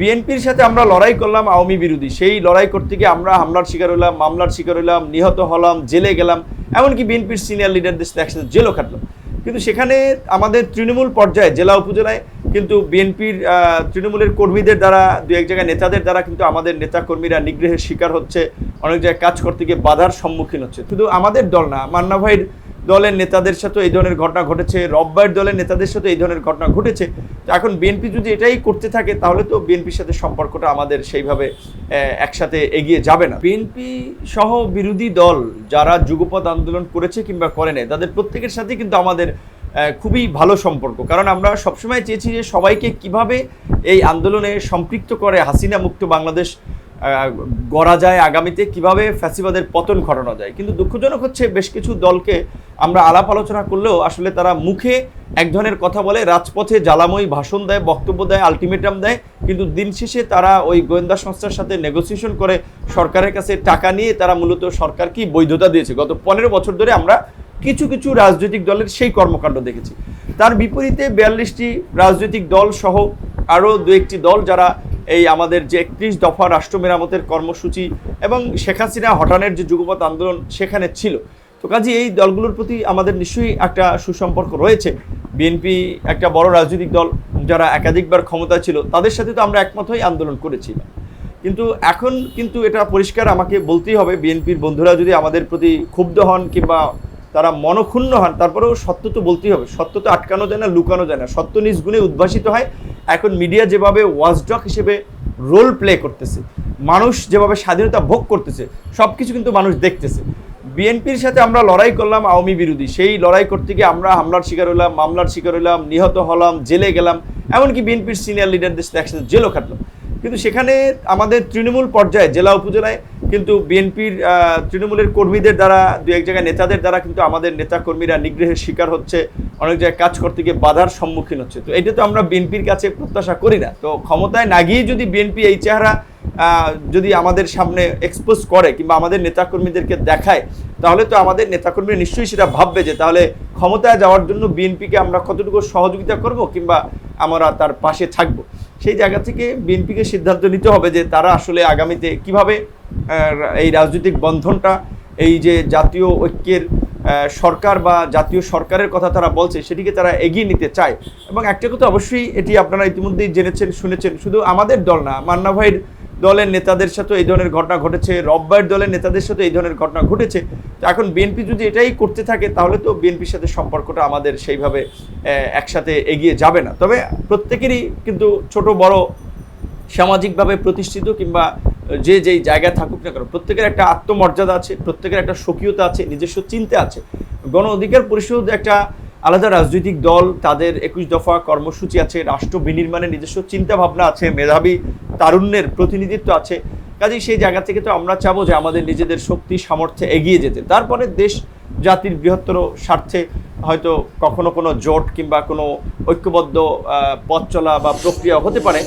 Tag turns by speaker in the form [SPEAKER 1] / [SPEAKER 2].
[SPEAKER 1] বিএনপির সাথে আমরা লড়াই করলাম আওয়ামী বিরোধী। সেই লড়াই করতে গিয়ে আমরা হামলার শিকার হলাম মামলার শিকার হলাম নিহত হলাম, জেলে গেলাম। এমনকি বিএনপির সিনিয়র লিডারদের সাথে একসাথে জেলও খাটলো কিন্তু সেখানে আমাদের তৃণমূল পর্যায়ে, জেলা উপজেলায় কিন্তু বিএনপির তৃণমূলের কর্মীদের দ্বারা দু এক জায়গায় নেতাদের দ্বারা কিন্তু আমাদের নেতা কর্মীরা নিগ্রহের শিকার হচ্ছে, অনেক জায়গায় কাজ করতে গিয়ে বাধার সম্মুখীন হচ্ছে। শুধু আমাদের দল না, মান্না ভাইয়ের দলের নেতাদের সাথে এই ধরনের ঘটনা ঘটেছে রব্বাইয়ের দলের নেতাদের সাথে এই ধরনের ঘটনা ঘটেছে। এখন বিএনপি যদি এটাই করতে থাকে, তাহলে তো বিএনপির সাথে সম্পর্কটা আমাদের সেইভাবে একসাথে এগিয়ে যাবে না। বিএনপি সহ বিরোধী দল যারা যুগপৎ আন্দোলন করেছে কিংবা করে নাই, তাদের প্রত্যেকের সাথে কিন্তু আমাদের খুবই ভালো সম্পর্ক। কারণ আমরা সবসময় চেয়েছি যে সবাইকে কীভাবে এই আন্দোলনে সম্পৃক্ত করে হাসিনা মুক্ত বাংলাদেশ গড়া যায় আগামীতে, কীভাবে ফ্যাসিবাদের পতন ঘটানো যায়। কিন্তু দুঃখজনক হচ্ছে বেশ কিছু দলকে আমরা আলাপ আলোচনা করলেও আসলে তারা মুখে এক ধরনের কথা বলে, রাজপথে জ্বালাময়ী ভাষণ দেয়, বক্তব্য দেয়, আলটিমেটাম দেয়, কিন্তু দিন শেষে তারা ওই গোয়েন্দা সংস্থার সাথে নেগোসিয়েশন করে সরকারের কাছে টাকা নিয়ে তারা মূলত সরকারকেই বৈধতা দিয়েছে। গত পনেরো বছর ধরে আমরা কিছু কিছু রাজনৈতিক দলের সেই কর্মকাণ্ড দেখেছি। তার বিপরীতে বিয়াল্লিশটি রাজনৈতিক দল সহ আরও দু একটি দল যারা এই আমাদের যে একত্রিশ দফা রাষ্ট্র মেরামতের কর্মসূচি এবং শেখ হাসিনা হটানের যে যুগপৎ আন্দোলন সেখানে ছিল। তো কাজে এই দলগুলোর প্রতি আমাদের নিশ্চয়ই একটা সুসম্পর্ক রয়েছে। বিএনপি একটা বড় রাজনৈতিক দল, যারা একাধিকবার ক্ষমতা ছিল, তাদের সাথে তো আমরা একমত হয়ে আন্দোলন করেছিলাম। কিন্তু এখন কিন্তু এটা পরিষ্কার আমাকে বলতেই হবে, বিএনপির বন্ধুরা যদি আমাদের প্রতি ক্ষুব্ধ হন কিংবা তারা মনক্ষুণ্ণ হন, তারপরেও সত্য তো বলতেই হবে। সত্য তো আটকানো যায় না, লুকানো যায় না। সত্য নিজ গুণে উদ্ভাসিত হয় এখন মিডিয়া যেভাবে ওয়াজডক হিসেবে রোল প্লে করতেছে, মানুষ যেভাবে স্বাধীনতা ভোগ করতেছে সব কিছু কিন্তু মানুষ দেখতেছে। বিএনপির সাথে আমরা লড়াই করলাম আওয়ামী বিরোধী, সেই লড়াই করতে গিয়ে আমরা হামলার শিকার হলাম মামলার শিকার হলাম নিহত হলাম, জেলে গেলাম, এমনকি বিএনপির সিনিয়র লিডারদের সাথে একসাথে জেলও খাটলাম। কিন্তু সেখানে আমাদের তৃণমূল পর্যায়ে, জেলা উপজেলায় কিন্তু বিএনপির তৃণমূলের কর্মীদের দ্বারা, দু এক জায়গায় নেতাদের দ্বারা কিন্তু আমাদের নেতা কর্মীরা নিগ্রহের শিকার হচ্ছে, অনেক জায়গায় কাজ করতে গিয়ে বাধার সম্মুখীন হচ্ছে। তো এটা তো আমরা বিএনপির কাছে প্রত্যাশা করি না। তো ক্ষমতায় না গিয়ে যদি বিএনপি এই চেহারা যদি আমাদের সামনে এক্সপোজ করে কিংবা আমাদের নেতাকর্মীদেরকে দেখায়, তাহলে তো আমাদের নেতাকর্মীরা নিশ্চয়ই সেটা ভাববে যে তাহলে ক্ষমতায় যাওয়ার জন্য বিএনপিকে আমরা কতটুকু সহযোগিতা করব কিংবা আমরা তার পাশে থাকব। সেই জায়গা থেকে বিএনপিকে সিদ্ধান্ত নিতে হবে যে তারা আসলে আগামীতে কীভাবে এই রাজনৈতিক বন্ধনটা, এই যে জাতীয় ঐক্যের সরকার বা জাতীয় সরকারের কথা তারা বলছে, সেটিকে তারা এগিয়ে নিতে চায়। এবং একটা কথা অবশ্যই এটি আপনারা ইতিমধ্যেই জেনেছেন, শুনেছেন। শুধু আমাদের দল না, মান্না ভাইয়ের দলের নেতাদের সাথে এই ধরনের ঘটনা ঘটেছে রব্বাইয়ের দলের নেতাদের সাথে এই ধরনের ঘটনা ঘটেছে। তো এখন বিএনপি যদি এটাই করতে থাকে, তাহলে তো বিএনপির সাথে সম্পর্কটা আমাদের সেইভাবে একসাথে এগিয়ে যাবে না। তবে প্রত্যেকেরই কিন্তু ছোট, বড়, সামাজিকভাবে প্রতিষ্ঠিত কিংবা যে যেই জায়গায় থাকুক না কেন, প্রত্যেকের একটা আত্মমর্যাদা আছে, প্রত্যেকের একটা স্বকীয়তা আছে, নিজস্ব চিন্তা আছে। গণ অধিকার পরিষদ একটা আলাদা রাজনৈতিক দল, তাদের একুশ দফা কর্মসূচি আছে, রাষ্ট্র বিনির্মাণের নিজস্ব চিন্তা ভাবনা আছে, মেধাবী তারুণ্যের প্রতিনিধিত্ব আছে। কাজেই সেই জায়গা থেকে তো আমরা চাবো যে আমাদের নিজেদের শক্তি, সামর্থ্যে এগিয়ে যেতে। তারপরে দেশ জাতির বৃহত্তর স্বার্থে হয়তো কখনো কোনো জোট কিংবা কোনো ঐক্যবদ্ধ পথ চলা বা প্রক্রিয়া হতে পারে।